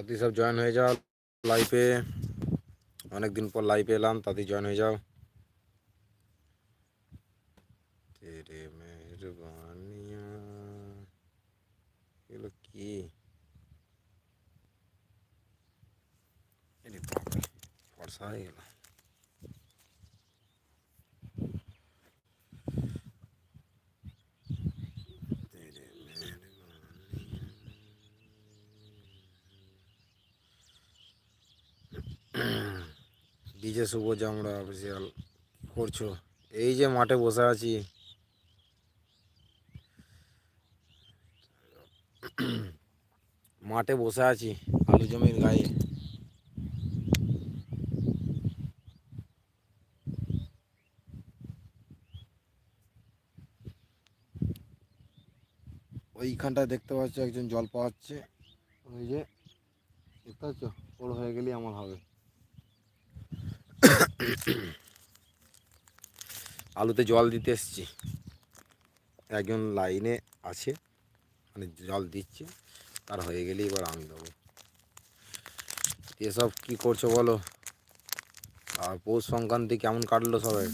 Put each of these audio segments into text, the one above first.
তাতে সব জয়েন হয়ে যাও লাইফে অনেক দিন পর লাইভে এলাম, তাতে জয়েন হয়ে যাও তেরে মেহরবানিয়া এগুলো কি এরে বাপরে, ফর্সা হয়ে গেল তেরে মেহরবানিয়া ডিজে শুভ জামরা অফিসিয়াল করছ। এই যে মাঠে বসে আছি। মাঠে বসে আছি, আলু জমির গায়ে। ওইখানটায় দেখতে পাচ্ছ একজন জল পাওয়াচ্ছে। ওই যে, দেখতে পাচ্ছ? ওর হয়ে গেলেই আমার হবে। আলুতে জল দিতে এসছি। একজন লাইনে আছে মানে জল দিচ্ছে, তার হয়ে গেলেই এবার আমি দেবো। এসব কি করছ বলো? আর পৌষ সংক্রান্তি কেমন কাটলো সবাই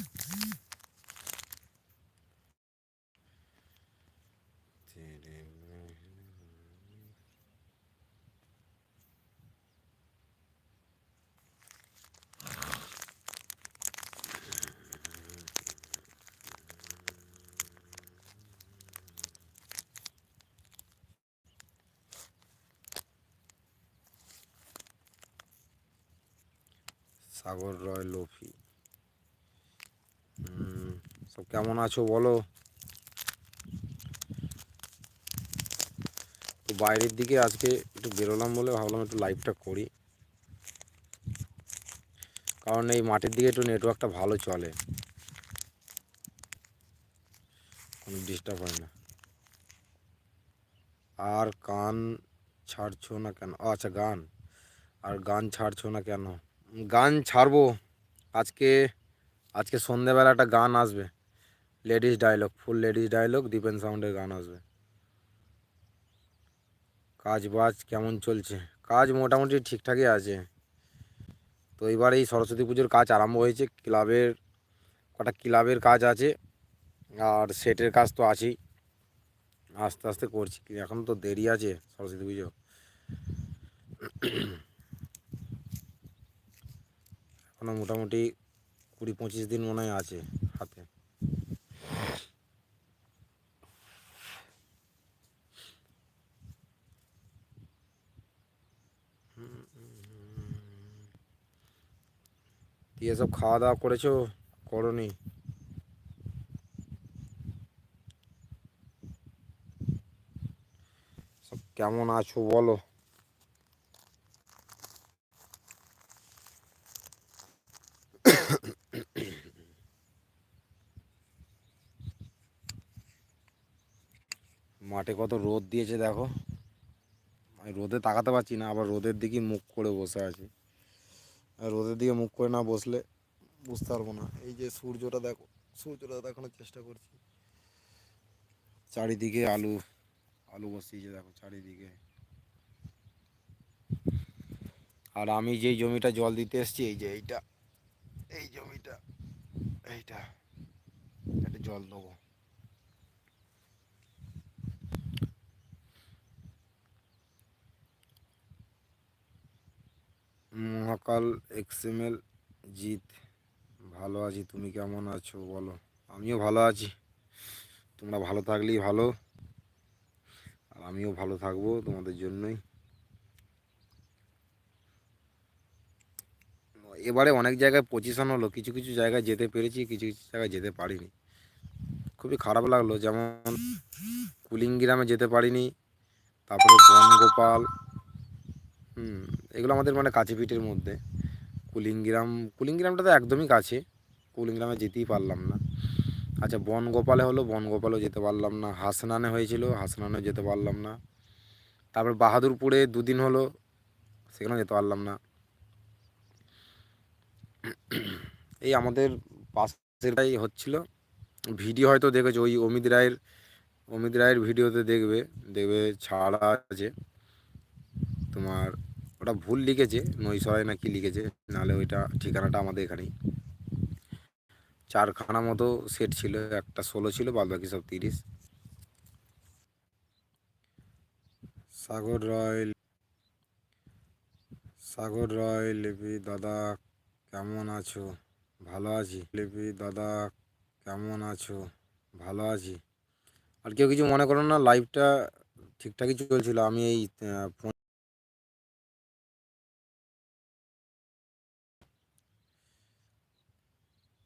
সাগর রয় লোফি হুম, সব কেমন আছো, বলো। তো বাইরের দিকে আজকে একটু বেরোলাম বলে ভাবলাম একটু লাইভটা করি। কারণ এই মাঠের দিকে একটু নেটওয়ার্কটা ভালো চলে। কোনো ডিস্টার্ব হয় না। আর গান ছাড়ছো না কেন? আচ্ছা গান। আর গান ছাড়ছো না কেন? গান ছাড়বো। আজকে আজকে সন্ধেবেলা একটা গান আসবে। Ladies dialogue, full ladies dialogue, Dipen সাউন্ডের গান আসবে। কাজ বাজ কেমন চলছে? কাজ মোটামুটি ঠিকঠাকই আছে। তো এবার এই সরস্বতী পুজোর কাজ আরম্ভ হয়েছে। ক্লাবের, কটা ক্লাবের কাজ আছে। আর সেটের কাজ তো আছেই। আস্তে আস্তে করছি। এখন তো দেরি আছে সরস্বতী পুজো। এখনও মোটামুটি কুড়ি পঁচিশ দিন মনে হয় আছে। হাতে দিয়ে সব খাওয়া দাওয়া করেছ? করনি? সব কেমন আছো বলো? মাঠে কত রোদ দিয়েছে দেখো। রোদে তাকাতে পারছি না, আবার রোদের দিকে মুখ করে বসে আছি। রোদের দিকে মুখ করে না বসলে বুঝতে পারব না। এই যে সূর্যটা দেখো, সূর্যটা দেখানোর চেষ্টা করছি। চারিদিকে আলু আলু বসিয়েছে দেখো চারিদিকে। আর আমি যেই জমিটা জল দিতে এসেছি, এই যে এইটা, এই জমিটা, এইটা, এটা জল দেবো। মহাকাল এক্সএমএল জিত। ভালো আছি, তুমি কেমন আছো বলো? আমিও ভালো আছি। তোমরা ভালো থাকলেই ভালো। আর আমিও ভালো থাকব তোমাদের জন্যই। এবারে অনেক জায়গায় পজিশন হলো, কিছু কিছু জায়গায় যেতে পেরেছি, কিছু কিছু জায়গায় যেতে পারিনি। খুবই খারাপ লাগল, যেমন কুলিং গ্রামে যেতে পারিনি, তারপরে বনগোপাল, হুম এগুলো আমাদের মানে কাছে পিঠের মধ্যে। কুলিংগ্রাম কুলিংগ্রামটা তো একদমই কাছে। কুলিংগ্রামে যেতেই পারলাম না। আচ্ছা বনগোপালে হলো, বনগোপালেও যেতে পারলাম না। হাসনানে হয়েছিল হাসনানে যেতে পারলাম না। তারপর বাহাদুরপুরে দুদিন হলো, সেখানেও যেতে পারলাম না। এই আমাদের পাশেরটাই হচ্ছিল। ভিডিও হয়তো দেখেছ, ওই অমিত রায়ের অমিত রায়ের ভিডিওতে দেখবে। দেখবে, ছাড়া আছে। তোমার ওটা ভুল লিখেছে নৈশয় না কি লিখেছে, নাহলে ওইটা ঠিকানাটা আমাদের এখানেই। চারখানা মতো সেট ছিল, একটা ষোলো ছিল বাদ বাকি সব তিরিশ। সাগর রয় সাগর রয় লিপি দাদা কেমন আছো? ভালো আছি। লিপি দাদা কেমন আছো? ভালো আছি। আর কেউ কিছু মনে করো না লাইভটা ঠিকঠাকই চলছিল। আমি এই ফোন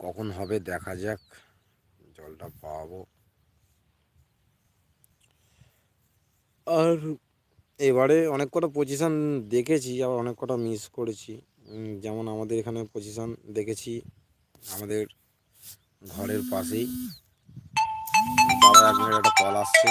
কখন হবে দেখা যাক, জলটা পাবো। আর এবারে অনেক কটা পজিশন দেখেছি, আবার অনেক কটা মিস করেছি। যেমন আমাদের এখানে পজিশন দেখেছি, আমাদের ঘরের পাশেই। এক একটা কল আসছে।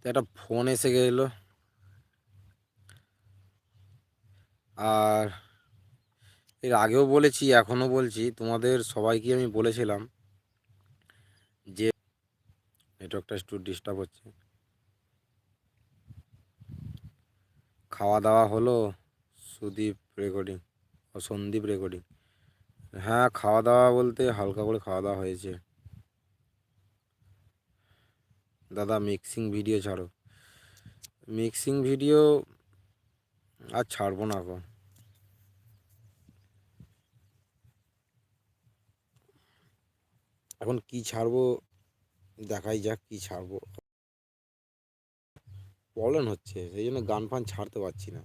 তো একটা ফোন এসে গেলো। আর এর আগেও বলেছি, এখনও বলছি, তোমাদের সবাইকে আমি বলেছিলাম যে নেটওয়ার্কটা একটু ডিস্টার্ব হচ্ছে। খাওয়া দাওয়া হলো সুদীপ রেকর্ডিং সন্দীপ রেকর্ডিং হ্যাঁ খাওয়া দাওয়া বলতে হালকা করে খাওয়া দাওয়া হয়েছে। দাদা মিক্সিং ভিডিও ছাড়ো। মিক্সিং ভিডিও আর ছাড়বো না এখন এখন কি ছাড়বো, দেখাই যাক কি ছাড়বো। প্রবলেম হচ্ছে, সেই জন্য গান ফান ছাড়তে পারছি না।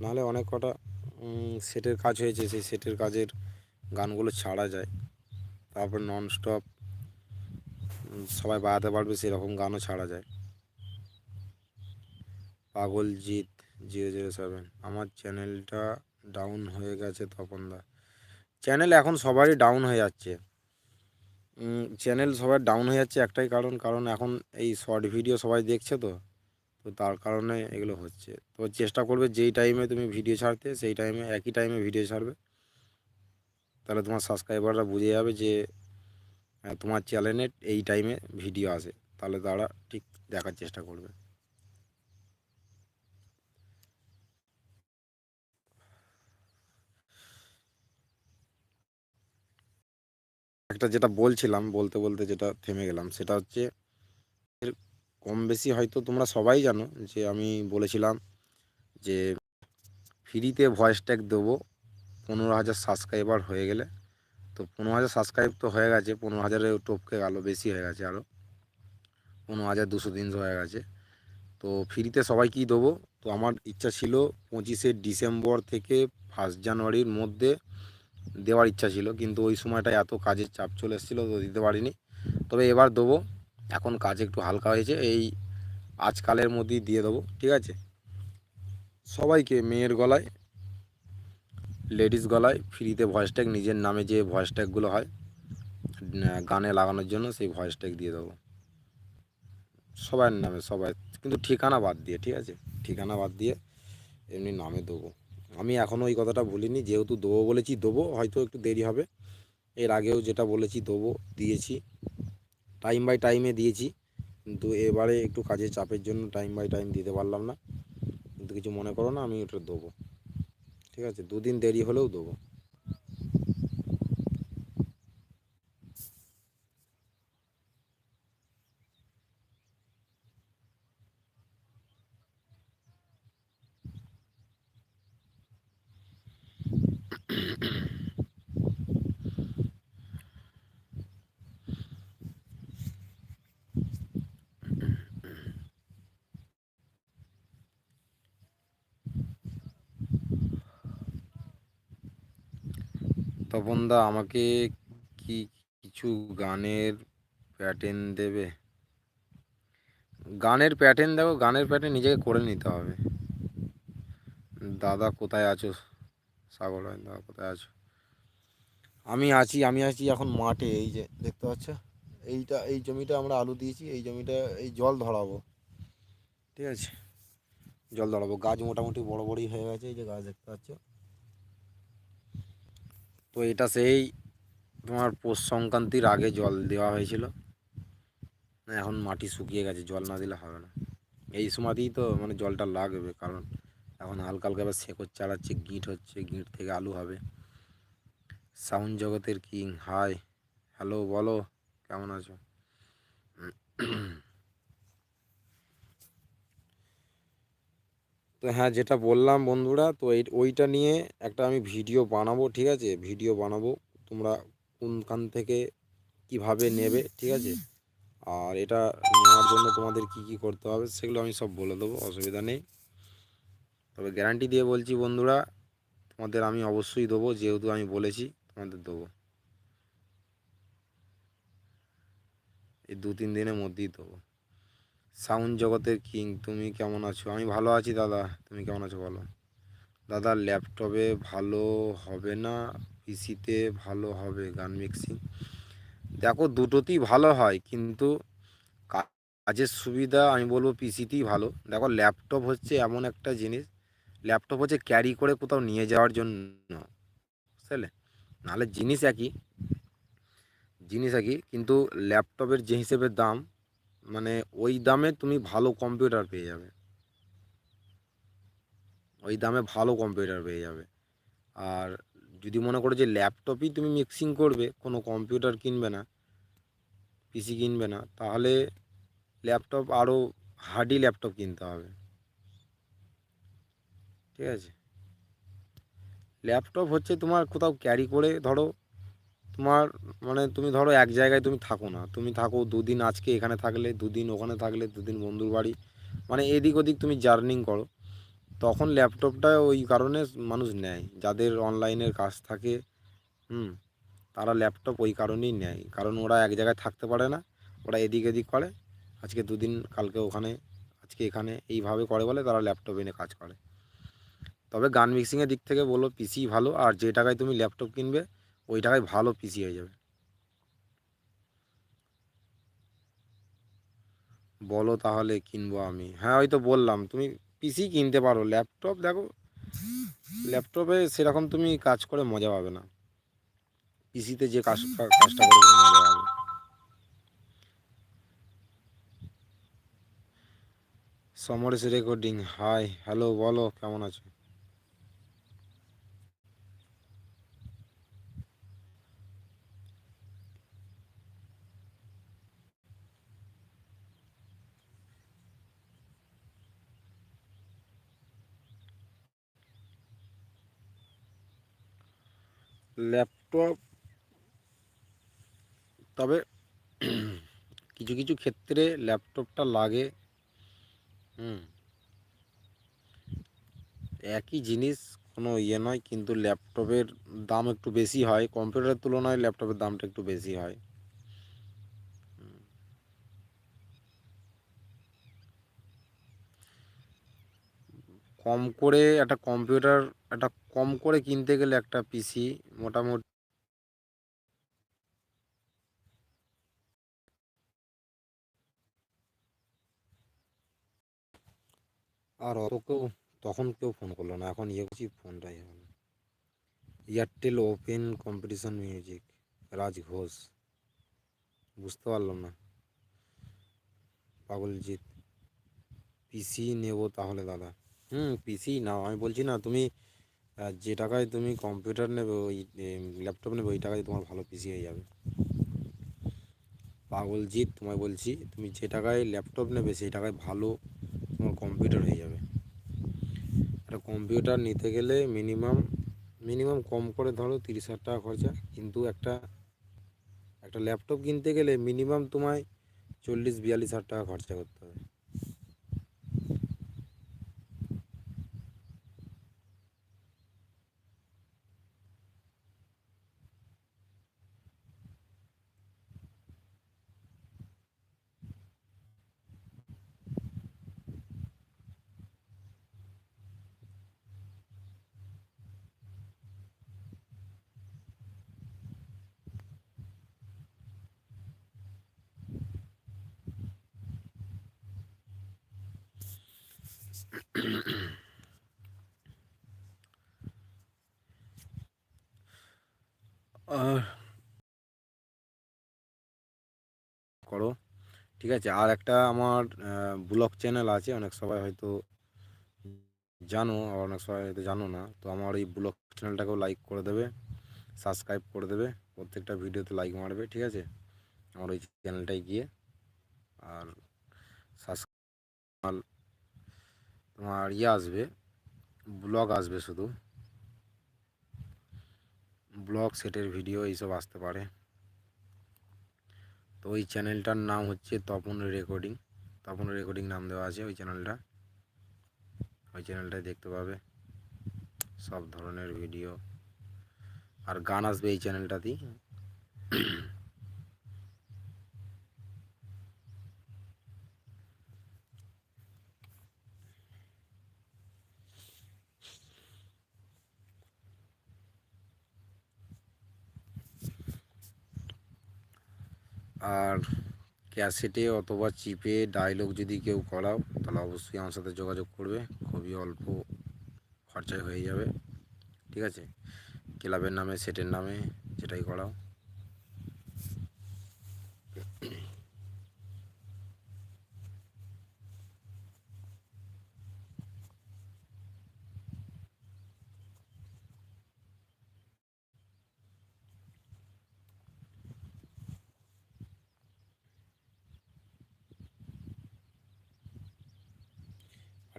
নাহলে অনেক কটা সেটের কাজ হয়েছে, সেই সেটের কাজের গানগুলো ছাড়া যায়। তারপর নন স্টপ সবাই বাজাতে পারবে, সেরকম গানও ছাড়া যায়। পাগল পাগলজিৎ জিরো জিরো সেভেন। আমার চ্যানেলটা ডাউন হয়ে গেছে তপনদা চ্যানেল এখন সবারই ডাউন হয়ে যাচ্ছে। চ্যানেল সবার ডাউন হয়ে যাচ্ছে একটাই কারণ কারণ এখন এই শর্ট ভিডিও সবাই দেখছে তো তো তার কারণে এগুলো হচ্ছে। তো চেষ্টা করবে যেই টাইমে তুমি ভিডিও ছাড়তে, সেই টাইমে একই টাইমে ভিডিও ছাড়বে। তাহলে তোমার সাবস্ক্রাইবাররা বুঝে যাবে যে তোমার চ্যানেলে এই টাইমে ভিডিও আসে। তাহলে তারা ঠিক দেখার চেষ্টা করবে। একটা যেটা বলছিলাম, বলতে বলতে যেটা থেমে গেলাম, সেটা হচ্ছে কম বেশি হয়তো তোমরা সবাই জানো যে আমি বলেছিলাম যে ফ্রিতে ভয়েস ট্যাগ দেবো, পনেরো হাজার সাবস্ক্রাইবার হয়ে গেলে। তো পনেরো হাজার সাবস্ক্রাইব তো হয়ে গেছে, পনেরো হাজারে টপকে গেল বেশি হয়ে গেছে আরও পনেরো হাজার দুশো তিনশো হয়ে গেছে। তো ফ্রিতে সবাইকেই দেবো? তো আমার ইচ্ছা ছিল পঁচিশে ডিসেম্বর থেকে ফার্স্ট জানুয়ারির মধ্যে দেওয়ার ইচ্ছা ছিল, কিন্তু ওই সময়টা এত কাজের চাপ চলে এসেছিল তো দিতে পারিনি। তবে এবার দেবো, এখন কাজ একটু হালকা হয়েছে, এই আজকালের মধ্যেই দিয়ে দেবো, ঠিক আছে? সবাইকে মেয়ের গলায় লেডিস গলায় ফ্রিতে ভয়েস ট্যাগ নিজের নামে যে ভয়েস ট্যাগগুলো হয় গানে লাগানোর জন্য সেই ভয়েস ট্যাগ দিয়ে দেবো। সবার নামে, সবাই, কিন্তু ঠিকানা বাদ দিয়ে, ঠিক আছে? ঠিকানা বাদ দিয়ে এমনি নামে দেবো। আমি এখনও ওই কথাটা বলিনি যেহেতু দেবো বলেছি, দেবো, হয়তো একটু দেরি হবে। এর আগেও যেটা বলেছি, দেবো, দিয়েছি। টাইম বাই টাইমে দিয়েছি, কিন্তু এবারে একটু কাজের চাপের জন্য টাইম বাই টাইম দিতে পারলাম না। কিন্তু কিছু মনে করো না, আমি ওটা দেবো। ঠিক আছে? দুদিন দেরি হলেও দেবো। তপনদা আমাকে কি কিছু গানের প্যাটার্ন দেবে? গানের প্যাটার্ন দেখো, গানের প্যাটার্ন নিজেকে করে নিতে হবে। দাদা কোথায় আছো? সাগর দাদা কোথায় আছো? আমি আছি আমি আছি এখন মাঠে, এই যে, দেখতে পাচ্ছ? এইটা, এই জমিটা আমরা আলু দিয়েছি, এই জমিটা, এই জল ধরাবো। ঠিক আছে? জল ধরাবো। গাছ মোটামুটি বড় বড়ই হয়ে গেছে, এই যে গাছ দেখতে পাচ্ছ? তো এটা সেই তোমার পৌষ সংক্রান্তির আগে জল দেওয়া হয়েছিল। এখন মাটি শুকিয়ে গেছে, জল না দিলে হবে না। এই সময়তেই তো মানে জলটা লাগবে, কারণ এখন হালকা হালকা এবার শেকড় চালাচ্ছে গিট হচ্ছে, গিট থেকে আলু হবে। সাউন্ড জগতের কিং, হাই, হ্যালো, বলো, কেমন আছো? তো হ্যাঁ যেটা বললাম বন্ধুরা, তো এই, ওইটা নিয়ে একটা আমি ভিডিও বানাবো, ঠিক আছে? ভিডিও বানাবো, তোমরা কোনখান থেকে কীভাবে নেবে, ঠিক আছে? আর এটা নেওয়ার জন্য তোমাদের কি কি করতে হবে সেগুলো আমি সব বলে দেবো, অসুবিধা নেই। তবে গ্যারান্টি দিয়ে বলছি বন্ধুরা, তোমাদের আমি অবশ্যই দেবো, যেহেতু আমি বলেছি, তোমাদের দেবো। এই দু তিন দিনের মধ্যেই দেবো। সাউন্ড জগতের কিং, তুমি কেমন আছো? আমি ভালো আছি দাদা, তুমি কেমন আছো বলো? দাদা ল্যাপটপে ভালো হবে না? পিসিতে ভালো হবে গান মিক্সিং দেখো, দুটোতেই ভালো হয়, কিন্তু কাজের সুবিধা আমি বলব পিসিতেই ভালো। দেখো ল্যাপটপ হচ্ছে এমন একটা জিনিস ল্যাপটপ হচ্ছে ক্যারি করে কোথাও নিয়ে যাওয়ার জন্য বুঝলে নাহলে জিনিস একই জিনিস একই, কিন্তু ল্যাপটপের যে হিসেবে দাম মানে ওই দামে তুমি ভালো কম্পিউটার পেয়ে যাবে। ওই দামে ভালো কম্পিউটার পেয়ে যাবে। আর যদি মনে করো যে ল্যাপটপই তুমি মিক্সিং করবে, কোনো কম্পিউটার কিনবে না পিসি কিনবে না, তাহলে ল্যাপটপ আরও হার্ডি ল্যাপটপ কিনতে হবে। ঠিক আছে? ল্যাপটপ হচ্ছে তোমার কোথাও ক্যারি করে ধরো তোমার মানে তুমি ধরো এক জায়গায় তুমি থাকো না। তুমি থাকো দুদিন আজকে এখানে থাকলে, দুদিন ওখানে থাকলে, দুদিন বন্ধুর বাড়ি। মানে এদিক ওদিক তুমি জার্নিং করো। তখন ল্যাপটপটা ওই কারণে মানুষ নেয়। যাদের অনলাইনের কাজ থাকে, হুম, তারা ল্যাপটপ ওই কারণেই নেয়। কারণ ওরা এক জায়গায় থাকতে পারে না, ওরা এদিক এদিক করে। আজকে দুদিন, কালকে ওখানে, আজকে এখানে, এইভাবে করে বলে তারা ল্যাপটপ এনে কাজ করে। তবে গান মিক্সিংয়ের দিক থেকে বলো, পিসি ভালো। আর যে টাকায় তুমি ল্যাপটপ কিনবে ওই টাকায় ভালো পিসি হয়ে যাবে। বলো তাহলে কিনবো আমি। হ্যাঁ ওই তো বললাম, তুমি পিসি কিনতে পারো। ল্যাপটপ দেখো, ল্যাপটপে সেরকম তুমি কাজ করে মজা পাবে না। পিসিতে যে কাজ কাজটা করে মজা পাবে। সমরেশ রেকর্ডিং হাই হ্যালো বলো, কেমন আছো? ল্যাপটপ তবে কিছু কিছু ক্ষেত্রে ল্যাপটপটা লাগে। হুম। একই জিনিস, কোনো ইয়ে নয়, কিন্তু ল্যাপটপের দাম একটু বেশি হয়। কম্পিউটারের তুলনায় ল্যাপটপের দামটা একটু বেশি হয়। কম করে একটা কম্পিউটার, একটা কম করে কিনতে গেলে একটা পিসি মোটামুটি আর অত কেউ, তখন কেউ ফোন করল না, এখন ইয়ে করছি ফোনটাই হলো Airtel open competition music Raj Ghosh. বুঝতে পারলাম না। পাগলজিৎ পিসি নেব তাহলে দাদা। হুম পিসি নাও, আমি বলছি না, তুমি যে টাকায় তুমি কম্পিউটার নেবে, ওই ল্যাপটপ নেবে, ওই টাকায় তোমার ভালো পিসি হয়ে যাবে। পাগলজিৎ তোমায় বলছি, তুমি যে টাকায় ল্যাপটপ নেবে, সেই টাকায় ভালো তোমার কম্পিউটার হয়ে যাবে। একটা কম্পিউটার নিতে গেলে মিনিমাম মিনিমাম কম করে ধরো তিরিশ হাজার টাকা খরচা। কিন্তু একটা একটা ল্যাপটপ কিনতে গেলে মিনিমাম তোমায় চল্লিশ, বিয়াল্লিশ হাজার টাকা খরচা করতে হবে আর করো ঠিক আছে? আর একটা আমার ব্লগ চ্যানেল আছে, অনেক সবাই হয়তো জানো আর অনেক সবাই হয়তো জানো না। তো আমার এই ব্লগ চ্যানেলটাকেও লাইক করে দেবে সাবস্ক্রাইব করে দেবে, প্রত্যেকটা ভিডিওতে লাইক মারবে, ঠিক আছে? আমার ওই চ্যানেলটায় গিয়ে। আর সাবস্ক্রাইব তোমার ইয়ে আসবে, ব্লগ আসবে শুধু। ব্লগ সেটের ভিডিও এইসব আসতে পারে। তো ওই চ্যানেলটার নাম হচ্ছে তপন রেকর্ডিং। তপন রেকর্ডিং নাম দেওয়া আছে ওই চ্যানেলটা। ওই চ্যানেলটায় দেখতে পাবে সব ধরনের ভিডিও। আর গান আসবে এই চ্যানেলটাতেই। আর ক্যাসেটে অথবা চিপে ডায়লগ যদি কেউ করাও, তাহলে অবশ্যই আমার সাথে যোগাযোগ করবে, খুবই অল্প খরচায় হয়ে যাবে, ঠিক আছে? ক্লাবের নামে সেটের নামে যেটাই করাও।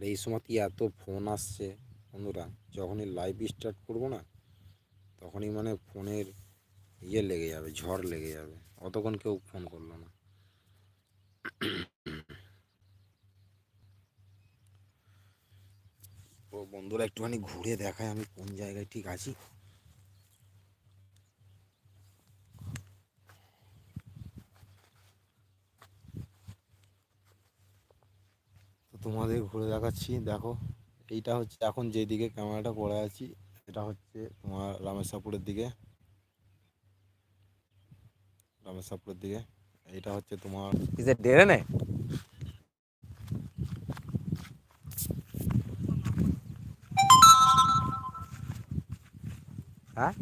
আর এই কি এত ফোন আসছে, বন্ধুরা। যখনই লাইভ স্টার্ট করব না, তখনই মানে ফোনের ইয়ে লেগে যাবে, ঝড় লেগে যাবে। অতক্ষণ কেউ ফোন করল না। ও বন্ধুরা, একটুখানি ঘুরে দেখায় আমি কোন জায়গায় ঠিক আছি। তোমাদের ঘুরে দেখাচ্ছি, দেখো। এইটা হচ্ছে এখন যেদিকে ক্যামেরাটা পড়ে আছি, এটা হচ্ছে তোমার রামেশ্বরপুরের দিকে। রামেশ্বরপুরের দিকে, এইটা হচ্ছে তোমার ডেরে নে? হ্যাঁ?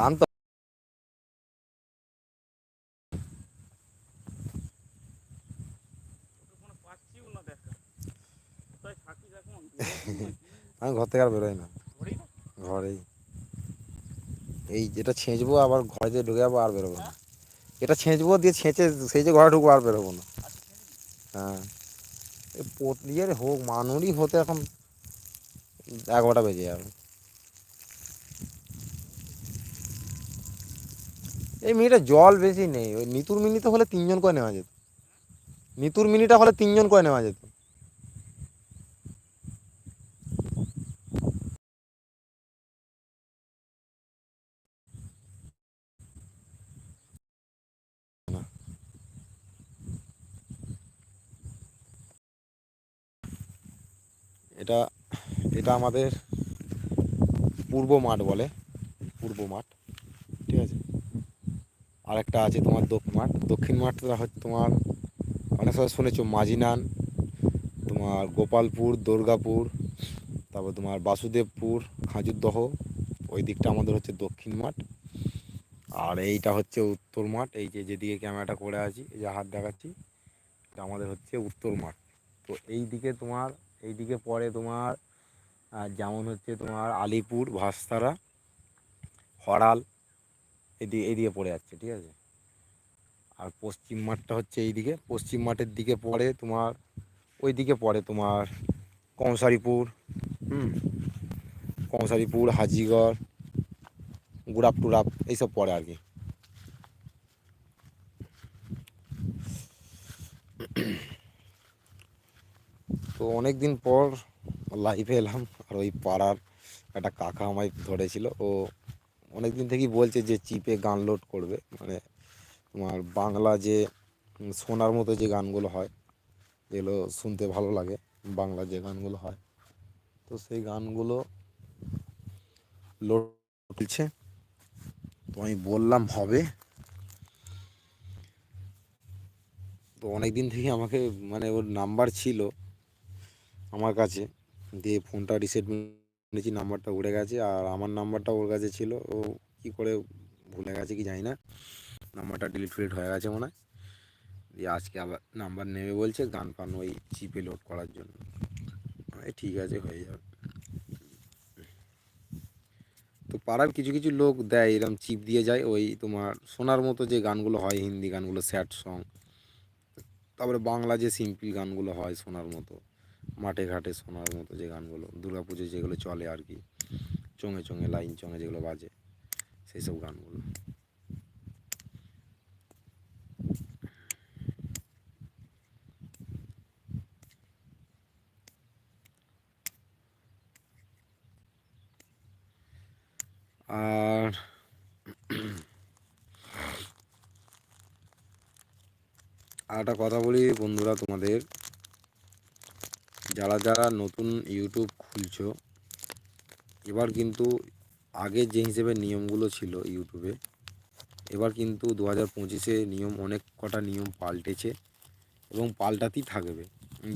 গান তো আমি ঘর থেকে আর বেরোই না। ঘরেই। এই যেটা ছেঁচবো আবার ঘরে যে ঢুকে যাব আর বেরোবো না। এটা ছেঁচবো দিয়ে ছেঁচে সেই যে ঘরে ঢুকবো আর বেরোবো না। হ্যাঁ। পোত- হোক, মানুরই হতে এখন এগারোটা বেজে যাবে। এই মিনিটে জল বেশি নেই। ওই নিতুর মিনিতে হলে তিনজন করে নেওয়া যেত। নিতুর মিনিটা হলে তিনজন করে নেওয়া যেত। এটা এটা আমাদের পূর্ব মাঠ বলে, পূর্ব মাঠ, ঠিক আছে? আরেকটা আছে তোমার দক্ষিণ মাঠ। দক্ষিণ মাঠটা হচ্ছে তোমার, অনেক সময় শুনেছো মাঝিনান, তোমার গোপালপুর, দুর্গাপুর, তারপর তোমার বাসুদেবপুর, খাজুরদহ, ওই দিকটা আমাদের হচ্ছে দক্ষিণ মাঠ। আর এইটা হচ্ছে উত্তর মাঠ, এই যে যেদিকে ক্যামেরাটা করে আছি, এই যে হাত দেখাচ্ছি, এটা আমাদের হচ্ছে উত্তর মাঠ। তো এই দিকে তোমার, এই দিকে পরে তোমার যেমন হচ্ছে তোমার আলিপুর, ভাস্তারা, হরাল এদিকে এদিকে পড়ে যাচ্ছে, ঠিক আছে? আর পশ্চিম মাঠটা হচ্ছে এই দিকে পশ্চিম মাঠের দিকে পড়ে তোমার ওই দিকে পড়ে তোমার কংসারীপুর, হুম? কংসারীপুর, হাজিগড়, গুড়াপ টুরাপ এইসব পড়ে আর কি। তো অনেক দিন পর লাইভে এলাম, আর ওই পাড়ার একটা কাকা আমায় ধরেছিল, ও অনেক দিন থেকেই বলছে যে চিপে গান লোড করবে। মানে তোমার বাংলা যে শোনার মতো যে গানগুলো হয়, যেগুলো শুনতে ভালো লাগে, বাংলা যে গানগুলো হয়, তো সেই গানগুলো লোড করছে তো আমি বললাম, হবে। তো অনেক দিন থেকে আমাকে মানে ওর নাম্বার ছিল আমার কাছে, দিয়ে ফোনটা রিসেট নিয়েছি নাম্বারটা উড়ে গেছে, আর আমার নাম্বারটা ওর কাছে ছিল, ও কি করে ভুলে গেছে কি জানি না। নাম্বারটা ডিলিট ফিলিট হয়ে গেছে মনে হয়। দিয়ে আজকে আবার নাম্বার নেবে বলছে, গান ফান ওই চিপে লোড করার জন্য। আমি ঠিক আছে, হয়ে যাবে। তো পাড়ার কিছু কিছু লোক দেয় এরকম চিপ দিয়ে যায়, ওই তোমার শোনার মতো যে গানগুলো হয়, হিন্দি গানগুলো স্যাড সং তারপরে বাংলা যে সিম্পল গানগুলো হয় শোনার মতো। মাঠে ঘাটে শোনার মতো যে গানগুলো দুর্গা পুজোয় যেগুলো চলে আর কি, চঙে চঙে লাইন, চঙে যেগুলো বাজে সেই সব গানগুলো। আর আর একটা কথা বলি বন্ধুরা তোমাদের। যারা যারা নতুন ইউটিউব খুলছো, এবার কিন্তু আগে যে হিসেবে নিয়মগুলো ছিল ইউটিউবে এবার কিন্তু দু হাজার পঁচিশে নিয়ম, অনেক কটা নিয়ম পাল্টেছে এবং পাল্টাতেই থাকবে।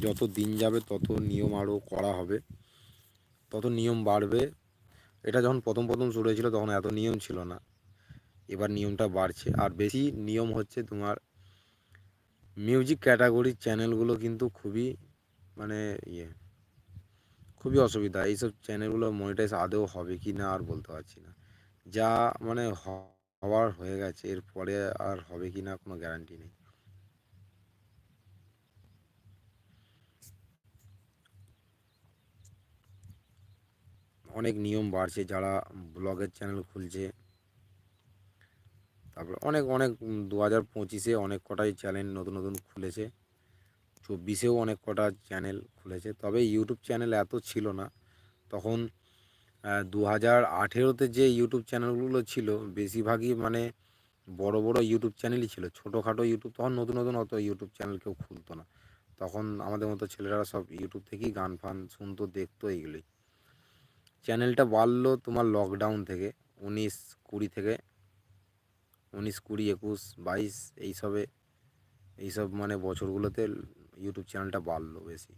যত দিন যাবে তত নিয়ম আরও করা হবে, তত নিয়ম বাড়বে। এটা যখন প্রথম প্রথম শুরু হয়েছিল তখন এত নিয়ম ছিল না, এবার নিয়মটা বাড়ছে। আর বেশি নিয়ম হচ্ছে তোমার মিউজিক ক্যাটাগরির চ্যানেলগুলো কিন্তু খুবই মানে ইয়ে খুবই অসুবিধা। এইসব চ্যানেলগুলো মনিটাইজ আদৌ হবে কি না আর বলতে পারছি না। যা মানে হওয়ার হয়ে গেছে এরপরে আর হবে কি না কোনো গ্যারান্টি নেই। অনেক নিয়ম বাড়ছে, যারা ব্লগের চ্যানেল খুলছে। তারপরে অনেক অনেক দু হাজার পঁচিশে অনেক কটাই চ্যানেল নতুন নতুন খুলেছে। চব্বিশেও অনেক কটা চ্যানেল খুলেছে। তবে ইউটিউব চ্যানেল এত ছিল না। তখন দু হাজার আঠেরোতে যে ইউটিউব চ্যানেলগুলো ছিল, বেশিরভাগই মানে বড় বড় ইউটিউব চ্যানেলই ছিল। ছোটোখাটো ইউটিউব, তখন নতুন নতুন অত ইউটিউব চ্যানেল কেউ খুলতো না। তখন আমাদের মতো ছেলেরা সব ইউটিউব থেকেই গান ফান শুনতো, দেখতো এইগুলোই চ্যানেলটা বাড়লো তোমার লকডাউন থেকে, উনিশ কুড়ি থেকে, উনিশ কুড়ি, একুশ, বাইশ, এইসবে, এইসব মানে বছরগুলোতে ইউটিউব চ্যানেলটা বাড়লো বেশি।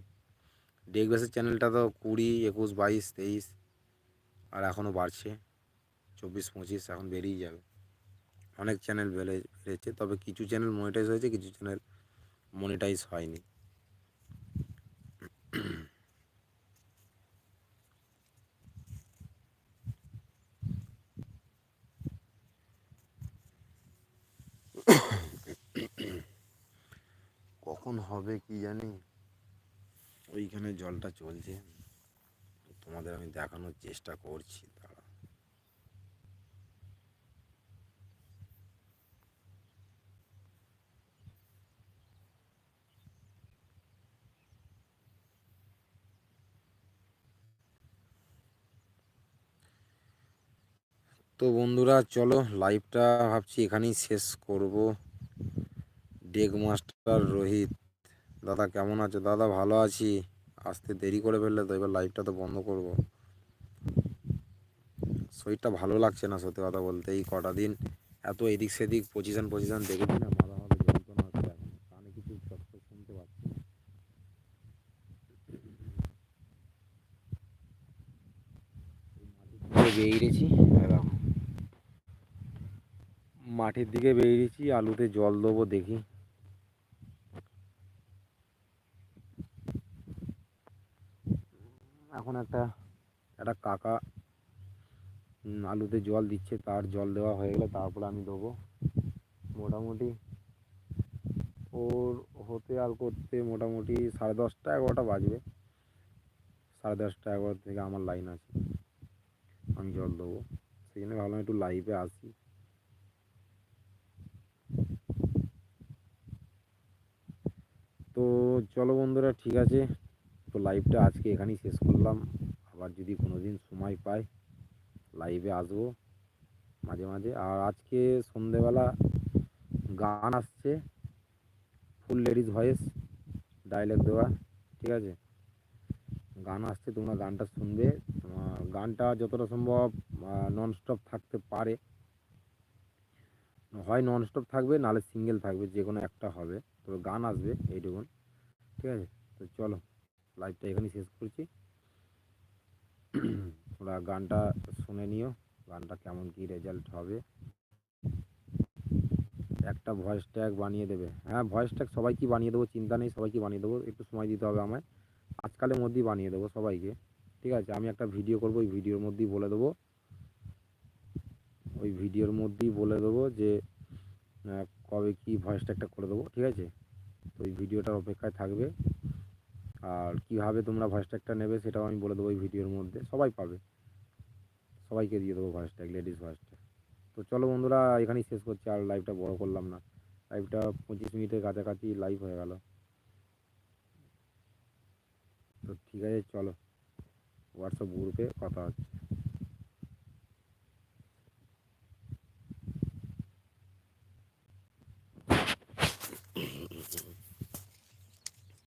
ডেক বেসের চ্যানেলটা তো কুড়ি, একুশ, বাইশ, তেইশ, আর এখনও বাড়ছে। চব্বিশ, পঁচিশ, এখন বেরিয়ে যাবে। অনেক চ্যানেল বেড়ে, বেড়েছে, তবে কিছু চ্যানেল মনিটাইজ হয়েছে, কিছু চ্যানেল মনিটাইজ হয়নি কখন হবে কি জানি ওইখানে জলটা চলছে। তোমাদের আমি দেখানোর চেষ্টা করছি দাঁড়া তো বন্ধুরা, চলো লাইভটা ভাবছি এখানেই শেষ করব। ডেক মাস্টার রোহিত, দাদা কেমন আছো? দাদা ভালো আছি? আসতে দেরি করে ফেললে তো এবার লাইভটা তো বন্ধ করব। শরীরটা ভালো লাগছে না সত্যি কথা বলতে, এই কটা দিন এত এদিক সেদিক পজিশন পজিশন দেখেছি না, মাথা মাথা যন্ত্রণা হচ্ছে এখন, কানে কিছু শুনতে পাচ্ছি না। বেরিয়েছি মাঠের দিকে বেরিয়েছি, আলুতে জল দেবো দেখি। এখন একটা একটা কাকা আলুতে জল দিচ্ছে, তার জল দেওয়া হয়ে গেলে তারপরে আমি দেবো। মোটামুটি ওর হতে আর করতে মোটামুটি সাড়ে দশটা এগারোটা বাজবে। সাড়ে দশটা এগারোটা থেকে আমার লাইন আছে। আমি জল দেবো। সেই জন্য ভাবলাম একটু লাইভে আসি। তো চলো বন্ধুরা, ঠিক আছে। তো লাইভটা আজকে এখানেই শেষ করলাম। আবার যদি কোনো দিন সময় পাই লাইভে আসব মাঝে মাঝে। আর আজকে সন্ধেবেলা গান আসছে ফুল লেডিস ভয়েস ডায়লগ দেওয়া, ঠিক আছে? গান আসছে, তোমরা গানটা শুনবে। তোমার গানটা যতটা সম্ভব নন স্টপ থাকতে পারে। হয় নন স্টপ থাকবে, নাহলে সিঙ্গেল থাকবে যে কোনো একটা হবে। তবে গান আসবে, এইটুকুন, ঠিক আছে? তো চলো। লাইভটা এখানেই শেষ করছি। তোমরা গানটা শুনে নিও, গানটা কেমন কি রেজাল্ট হবে। একটা ভয়েস ট্যাগ বানিয়ে দেবে। হ্যাঁ ভয়েস ট্যাগ সবাইকে বানিয়ে দেবো, চিন্তা নেই, সবাইকে বানিয়ে দেবো, একটু সময় দিতে হবে আমায়। আজকালের মধ্যেই বানিয়ে দেবো সবাইকে, ঠিক আছে? আমি একটা ভিডিও করব, ওই ভিডিওর মধ্যেই বলে দেবো। ওই ভিডিওর মধ্যেই বলে দেবো যে কবে কি ভয়েস ট্যাগটা করে দেবো, ঠিক আছে? ওই ভিডিওটার অপেক্ষায় থাকবে। আর কীভাবে তোমরা ভয়েস নেবে সেটাও আমি বলে দেবো ওই ভিডিওর মধ্যে। সবাই পাবে। সবাইকে দিয়ে দেবো ভয়েস লেডিস ভয়েস তো চলো বন্ধুরা, এখানেই শেষ করছি। আর লাইভটা বড় করলাম না। লাইভটা পঁচিশ মিনিটের কাছাকাছি লাইভ হয়ে গেল। তো ঠিক আছে, চলো। হোয়াটসঅ্যাপ গ্রুপে কথা হচ্ছে।